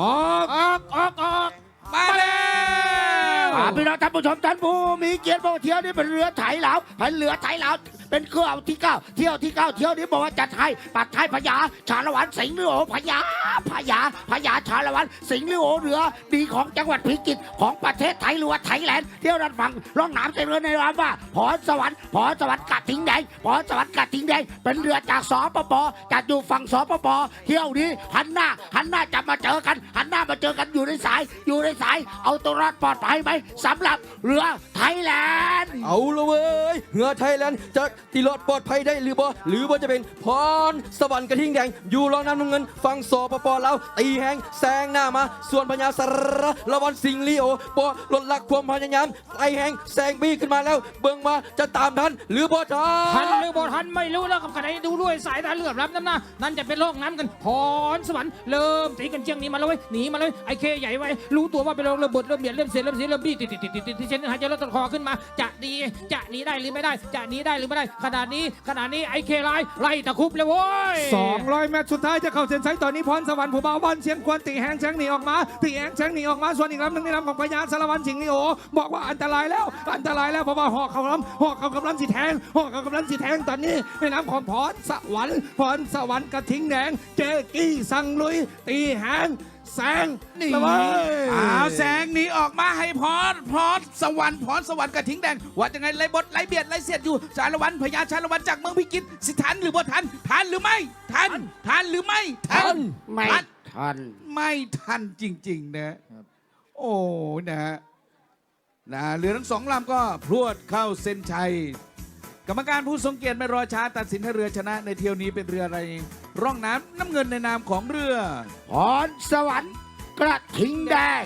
ออกออกออกออกมาแล้วอ่าพี่น้องท่านผู้ชมท่านผู้มีเกียรติบอกว่าเที่ยวนี้เป็นเรือไถเหลาเป็นเรือไถเหลา เป็นเครื่องที่เก้าเที่ยวที่เก้าเที่ยวนี้บอกว่าจัดให้ปัดไทยพญาชาละวันสิงห์ลือโอพญาพญาพญาชาละวันสิงห์ลือโอเรือ ดีของจังหวัดพิจิตรของประเทศไทยหรือว่าไทยแลนด์เที่ยวด้านฝั่งร่องน้ำเจริญในนามว่าพรสวรรค์พรสวรรค์กาดทิ้งแดงพรสวรรค์กาดทิ้งแดงเป็นเรือจากสปปจัดอยู่ฝั่งสปปเที่ยวนี้หันหน้าหันหน้าจะมาเจอกัน หันหน้ามาเจอกันอยู่ในสายอยู่ในสาย เอาตัวรอดปลอดภัยไหมสำหรับเรือไทยแลนด์เอาละเว้ยเหือไทยแลนด์จะตีรอดปลอดภัยได้หรือบ่หรือว่าจะเป็นพรสวรรค์กระทิงแดง อยู่รองน้ำน้ำเงินฟังสปปลาวตีแหงแซงหน้ามา ส่วนพญาสารละวันสิงห์ลีโอปอลดหลักความพยายามไอแหงแซงบี้ขึ้นมาแล้ว เบิ่งมาจะตามทันหรือบ่ทัทันนหรือบ่ทันไม่รู้แล้วกับขณะนี้ดูด้วยสายตาเหลือบรับน้ำหน้านั่นจะเป็นโลกน้ำกันพรสวรรค์เริ่มตีกันเจียงนี้มาแล้วเว้ยหนีมาเลยไอเคใหญ่ไว้รู้ตัวว่าเป็นโรคระเบิดเริ่มเบียดเริ่มเสียเริ่มเสียเริ่มบี้ติดติดติดติดติดที่เช่นหายใจลดต้นคอขึ้นมา จะดีจะหนีได้หรือไม่ได้ จะหนีได้หรือไม่ได้ขนาดนี้ขนาดนี้ไอ้เคไล่ไล่ตะคุบเลยโว้ย200 เมตรสุดท้ายจะเข้าเส้นชัยตอนนี้พรสวรรค์ผู้บ่าวบอลเสียงควนตีแหงแสงหนีออกมาตีแหงแสงหนีออกมาส่วนอีกลำหนึ่งในลำของพญาสารวันสิงห์ลีโอบอกว่าอันตรายแล้วอันตรายแล้วเพราะว่าหอกเขาลำหอกเขากำลังสิแทงหอกเขากำลังสิแทงตอนนี้ในน้ำของพรสวรรค์พรสวรรค์กระทิงแดงเจกี้สังลุย ตีแหงแสงนี่ละเว้ย อ้าวแสงหนี้ออกมาให้พรพรสวรรค์พรสวรรค์กระทิงแดงว่าจะไงไรบดไรเบียดไรเสียดอยู่สารวันพญาชาละวันจากเมืองพิจิตรสิทันหรือบ่ทันทันหรือไม่ทันทันหรือไม่ทันไม่ทันทันไม่ทันจริง ๆ นะโอ้นะฮะนะเรือทั้งสองลำก็พรวดเข้าเส้นชัย กรรมการผู้ทรงเกียรติไม่รอช้าตัดสินให้เรือชนะในเที่ยวนี้เป็นเรืออะไร ร่องน้ำน้ำเงินในนามของเรือพรสวรรค์ กระทิงแดง